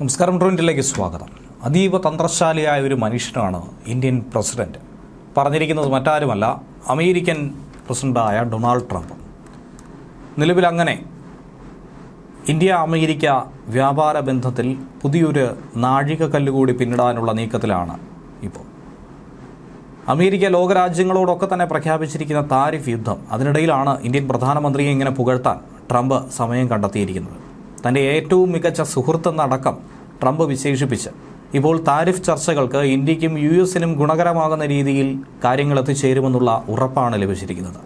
നമസ്കാരം ട്രെൻഡിലേക്ക് സ്വാഗതം. അതീവ തന്ത്രശാലിയായ ഒരു മനുഷ്യനാണ് ഇന്ത്യൻ പ്രസിഡന്റ്. പറഞ്ഞിരിക്കുന്നത് മറ്റാരുമല്ല അമേരിക്കൻ പ്രസിഡന്റായ ഡൊണാൾഡ് ട്രംപ്. നിലവിൽ അങ്ങനെ ഇന്ത്യ അമേരിക്ക വ്യാപാര ബന്ധത്തിൽ പുതിയൊരു നാഴികക്കല്ല് കൂടി പിന്നിടാനുള്ള നീക്കത്തിലാണ് ഇപ്പോൾ. അമേരിക്ക ലോകരാജ്യങ്ങളോടൊക്കെ തന്നെ പ്രഖ്യാപിച്ചിരിക്കുന്ന താരിഫ് യുദ്ധം അതിനിടയിലാണ് ഇന്ത്യൻ പ്രധാനമന്ത്രിയെ ഇങ്ങനെ പുകഴ്ത്താൻ ട്രംപ് സമയം കണ്ടെത്തിയിരിക്കുന്നത്. തന്റെ ഏറ്റവും മികച്ച സുഹൃത്തെന്നടക്കം ട്രംപ് വിശേഷിപ്പിച്ച്. ഇപ്പോൾ താരിഫ് ചർച്ചകൾക്ക് ഇന്ത്യക്കും യു എസിനും ഗുണകരമാകുന്ന രീതിയിൽ കാര്യങ്ങൾ എത്തിച്ചേരുമെന്നുള്ള ഉറപ്പാണ് ലഭിച്ചിരിക്കുന്നത്.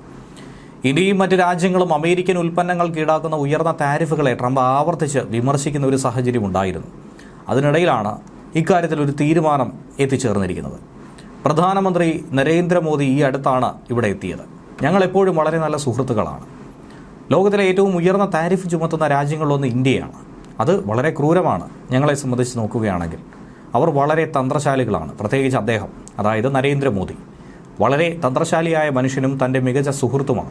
ഇന്ത്യയും മറ്റ് രാജ്യങ്ങളും അമേരിക്കൻ ഉൽപ്പന്നങ്ങൾക്ക് ഈടാക്കുന്ന ഉയർന്ന താരിഫുകളെ ട്രംപ് ആവർത്തിച്ച് വിമർശിക്കുന്ന ഒരു സാഹചര്യം ഉണ്ടായിരുന്നു. അതിനിടയിലാണ് ഇക്കാര്യത്തിൽ ഒരു തീരുമാനം എത്തിച്ചേർന്നിരിക്കുന്നത്. പ്രധാനമന്ത്രി നരേന്ദ്രമോദി ഈ അടുത്താണ് ഇവിടെ എത്തിയത്. ഞങ്ങൾ എപ്പോഴും വളരെ നല്ല സുഹൃത്തുക്കളാണ്. ലോകത്തിലെ ഏറ്റവും ഉയർന്ന താരിഫ് ചുമത്തുന്ന രാജ്യങ്ങളിലൊന്ന് ഇന്ത്യയാണ്. അത് വളരെ ക്രൂരമാണ്. ഞങ്ങളെ സംബന്ധിച്ച് നോക്കുകയാണെങ്കിൽ അവർ വളരെ തന്ത്രശാലികളാണ്. പ്രത്യേകിച്ച് അദ്ദേഹം അതായത് നരേന്ദ്രമോദി. വളരെ തന്ത്രശാലിയായ മനുഷ്യനും തന്റെ മികച്ച സുഹൃത്തുമാണ്.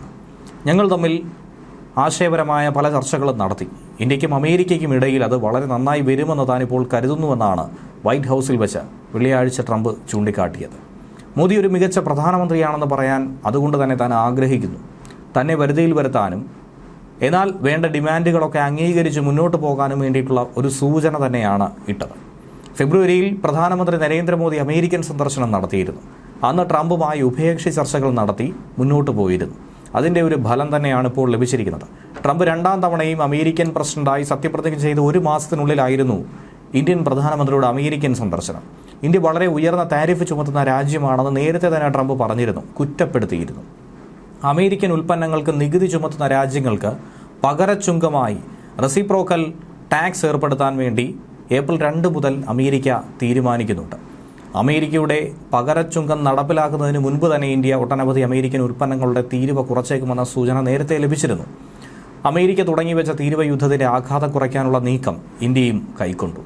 ഞങ്ങൾ തമ്മിൽ ആശയപരമായ പല ചർച്ചകളും നടത്തി. ഇന്ത്യക്കും അമേരിക്കയ്ക്കും ഇടയിൽ അത് വളരെ നന്നായി വരുമെന്ന് താനിപ്പോൾ കരുതുന്നുവെന്നാണ് വൈറ്റ് ഹൗസിൽ വെച്ച് വെള്ളിയാഴ്ച ട്രംപ് ചൂണ്ടിക്കാട്ടിയത്. മോദി ഒരു മികച്ച പ്രധാനമന്ത്രിയാണെന്ന് പറയാൻ അതുകൊണ്ട് തന്നെ താൻ ആഗ്രഹിക്കുന്നു. തന്നെ വരുതിയിൽ വരുത്താനും എന്നാൽ വേണ്ട ഡിമാൻഡുകളൊക്കെ അംഗീകരിച്ച് മുന്നോട്ട് പോകാനും വേണ്ടിയിട്ടുള്ള ഒരു സൂചന തന്നെയാണ് ഇട്ടത്. ഫെബ്രുവരിയിൽ പ്രധാനമന്ത്രി നരേന്ദ്രമോദി അമേരിക്കൻ സന്ദർശനം നടത്തിയിരുന്നു. അന്ന് ട്രംപുമായി ഉഭയകക്ഷി ചർച്ചകൾ നടത്തി മുന്നോട്ട് പോയിരുന്നു. അതിന്റെ ഒരു ഫലം തന്നെയാണ് ഇപ്പോൾ ലഭിച്ചിരിക്കുന്നത്. ട്രംപ് രണ്ടാം തവണയും അമേരിക്കൻ പ്രസിഡന്റായി സത്യപ്രതിജ്ഞ ചെയ്ത് ഒരു മാസത്തിനുള്ളിലായിരുന്നു ഇന്ത്യൻ പ്രധാനമന്ത്രിയുടെ അമേരിക്കൻ സന്ദർശനം. ഇന്ത്യ വളരെ ഉയർന്ന താരിഫ് ചുമത്തുന്ന രാജ്യമാണെന്ന് നേരത്തെ തന്നെ ട്രംപ് പറഞ്ഞിരുന്നു. കുറ്റപ്പെടുത്തിയിരുന്നു. അമേരിക്കൻ ഉൽപ്പന്നങ്ങൾക്ക് നികുതി ചുമത്തുന്ന രാജ്യങ്ങൾക്ക് പകരച്ചുങ്കമായി റെസിപ്രോക്കൽ ടാക്സ് ഏർപ്പെടുത്താൻ വേണ്ടി ഏപ്രിൽ രണ്ട് മുതൽ അമേരിക്ക തീരുമാനിക്കുന്നുണ്ട്. അമേരിക്കയുടെ പകരച്ചുങ്കം നടപ്പിലാക്കുന്നതിന് മുൻപ് തന്നെ ഇന്ത്യ ഒട്ടനവധി അമേരിക്കൻ ഉൽപ്പന്നങ്ങളുടെ തീരുവ കുറച്ചേക്കുമെന്ന സൂചന നേരത്തെ ലഭിച്ചിരുന്നു. അമേരിക്ക തുടങ്ങിവെച്ച തീരുവ യുദ്ധത്തിന്റെ ആഘാതം കുറയ്ക്കാനുള്ള നീക്കം ഇന്ത്യയും കൈക്കൊണ്ടു.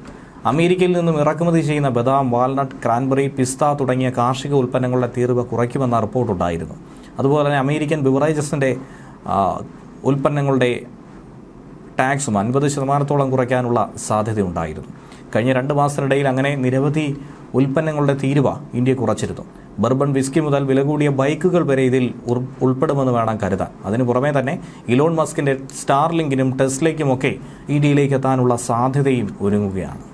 അമേരിക്കയിൽ നിന്നും ഇറക്കുമതി ചെയ്യുന്ന ബദാം വാൽനട്ട് ക്രാൻബറി പിസ്ത തുടങ്ങിയ കാർഷിക ഉൽപ്പന്നങ്ങളുടെ തീരുവ കുറയ്ക്കുമെന്ന റിപ്പോർട്ടുണ്ടായിരുന്നു. അതുപോലെ തന്നെ അമേരിക്കൻ ബിവറേജസിന്റെ ഉൽപ്പന്നങ്ങളുടെ ടാക്സും അൻപത് ശതമാനത്തോളം കുറയ്ക്കാനുള്ള സാധ്യതയുണ്ടായിരുന്നു. കഴിഞ്ഞ രണ്ട് മാസത്തിനിടയിൽ അങ്ങനെ നിരവധി ഉൽപ്പന്നങ്ങളുടെ തീരുവ ഇന്ത്യ കുറച്ചിരുന്നു. ബർബൺ വിസ്കി മുതൽ വില കൂടിയ ബൈക്കുകൾ വരെ ഇതിൽ ഉൾപ്പെടുമെന്ന് വേണം കരുതാൻ. അതിനു പുറമേ തന്നെ ഇലോൺ മസ്കിന്റെ സ്റ്റാർലിങ്കിനും ടെസ്ലയ്ക്കുമൊക്കെ ഇന്ത്യയിലേക്ക് എത്താനുള്ള സാധ്യതയും ഒരുങ്ങുകയാണ്.